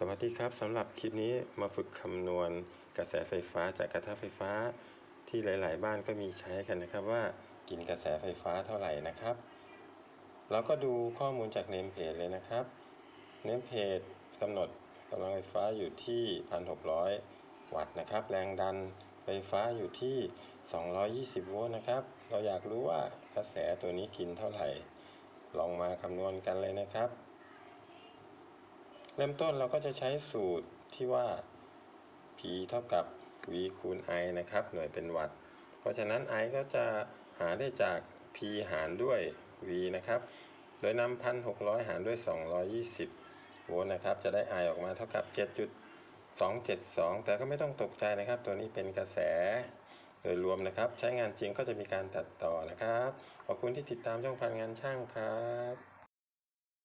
สวัสดีครับสำหรับคลิปนี้มาฝึกคำนวณกระแสไฟฟ้าจากกระทะไฟฟ้า ที่หลาย ๆ บ้านก็มีใช้กันนะครับว่ากินกระแสไฟฟ้าเท่าไหร่นะครับเราก็ดูข้อมูลจากเนมเพจเลยนะครับเนมเพจกำหนดกำลังไฟฟ้าอยู่ที่ 1,600 วัตต์นะครับ แรงดันไฟฟ้าอยู่ที่ 220 โวลต์นะครับ เราอยากรู้ว่ากระแสตัวนี้กินเท่าไหร่ ลองมาคำนวณกันเลยนะครับ เริ่มต้นเราก็จะใช้สูตรที่ว่า P เท่ากับ V คูณ I นะครับ หน่วยเป็นวัตต์ เพราะฉะนั้น I ก็จะหาได้จาก P หารด้วย V นะครับ โดยนำ1,600หารด้วย 220 โวลต์นะครับ จะได้ I ออกมาเท่ากับ 7.272 แต่ก็ไม่ต้องตกใจนะครับ ตัวนี้เป็นกระแส โดยรวมนะครับ ใช้งานจริงก็จะมีการตัดต่อนะครับ ขอบคุณที่ติดตามช่องพันงานช่างครับ